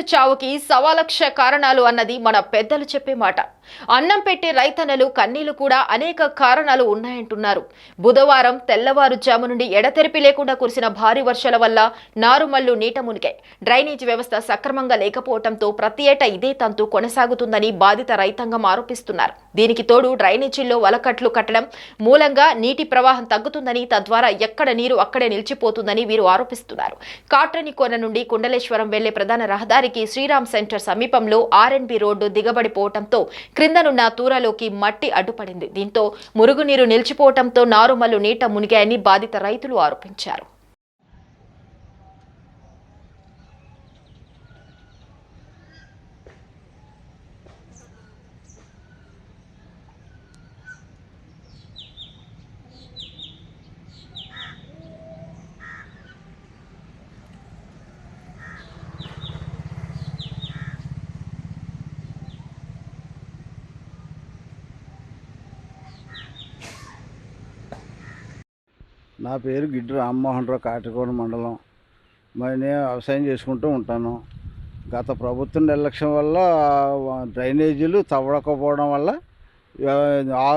చావుకి సవాలక్ష కారణాలు అన్నది మన పెద్దలు చెప్పే మాట. అన్నం పెట్టే రైతన్నలు కన్నీళ్ళు కూడా అనేక కారణాలు ఉన్నాయంటున్నారు. బుధవారం తెల్లవారుజాము నుండి ఎడతెరిపి లేకుండా కురిసిన భారీ వర్షాల వల్ల నారుమల్లు నీట మునిగాయి. డ్రైనేజ్ వ్యవస్థ సక్రమంగా లేకపోవడంతో ప్రతి ఏటా ఇదే తంతు కొనసాగుతుందని బాధిత రైతాంగం ఆరోపిస్తున్నారు. దీనికి తోడు డ్రైనేజీల్లో వలకట్లు కట్టడం మూలంగా నీటి ప్రవాహం తగ్గుతుందని తద్వారా ఎక్కడ నీరు అక్కడే నిలిచిపోతుందని వీరు ఆరోపిస్తున్నారు. కాట్రని కొన నుండి కుండలేశ్వరం వెళ్ళే ప్రధాన రహదారికి శ్రీరామ్ సెంటర్ సమీపంలో ఆర్ఎన్బి రోడ్డు దిగబడిపోవడంతో క్రిందనున్న తూరలోకి మట్టి అడ్డుపడింది. దీంతో మురుగునీరు నిలిచిపోవడంతో నారుమల్లు నీట మునిగాయని బాధిత రైతులు ఆరోపించారు. నా పేరు గిడ్డు రామ్మోహన్ రావు కాటికోట మండలం. మరి నేను వ్యవసాయం చేసుకుంటూ ఉంటాను. గత ప్రభుత్వం నిర్లక్ష్యం వల్ల డ్రైనేజీలు తవ్వకపోవడం వల్ల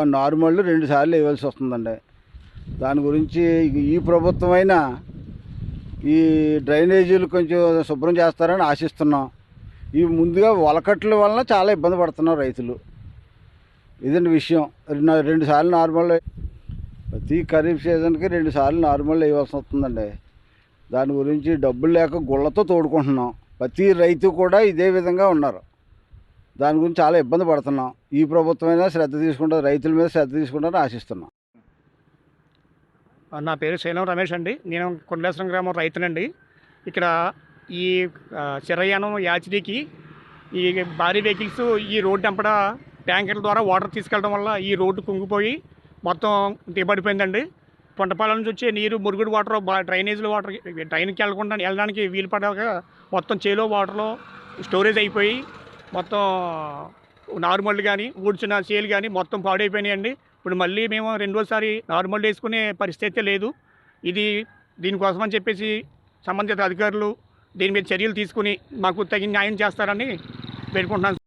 నార్మల్ రెండు సార్లు వేయవలసి వస్తుందండి. దాని గురించి ఈ ప్రభుత్వం అయినా ఈ డ్రైనేజీలు కొంచెం శుభ్రం చేస్తారని ఆశిస్తున్నాం. ఈ ముందుగా వలకట్ల వలన చాలా ఇబ్బంది పడుతున్నారు రైతులు. ఇదండి విషయం. రెండు- రెండు సార్లు నార్మల్ ప్రతి ఖరీఫ్ సీజన్కి రెండు సార్లు నార్మల్ వేయవలసి వస్తుందండి. దాని గురించి డబ్బులు లేక గుళ్ళతో తోడుకుంటున్నాం. ప్రతి రైతు కూడా ఇదే విధంగా ఉన్నారు. దాని గురించి చాలా ఇబ్బంది పడుతున్నాం. ఈ ప్రభుత్వమైనా శ్రద్ధ తీసుకుంటారు రైతుల మీద శ్రద్ధ తీసుకుంటారని ఆశిస్తున్నాం. నా పేరు శైలం రమేష్ అండి. నేను కొండలేశ్వరం గ్రామం రైతునండి. ఇక్కడ ఈ చిరయానం యాచిడికి ఈ భారీ వెహికల్స్ ఈ రోడ్డు అంపడ ట్యాంకర్ల ద్వారా వాటర్ తీసుకెళ్ళడం వల్ల ఈ రోడ్డు కుంగిపోయి మొత్తం దిగబడిపోయిందండి పొంటపాలెం నుంచి వచ్చే నీరు మురుగుడు వాటర్ బా వాటర్ డ్రైన్కి వెళ్ళకుండా వెళ్ళడానికి వీలు పడక మొత్తం చేలో వాటర్లో స్టోరేజ్ అయిపోయి మొత్తం నార్మల్ కానీ ఊడ్చిన చేలు కానీ మొత్తం పాడైపోయినాయండి. ఇప్పుడు మళ్ళీ మేము రెండోసారి నార్మల్ వేసుకునే పరిస్థితి లేదు. ఇది దీనికోసం అని చెప్పేసి సంబంధిత అధికారులు దీని మీద చర్యలు తీసుకుని మాకు తగిన న్యాయం చేస్తారని పెట్టుకుంటున్నాను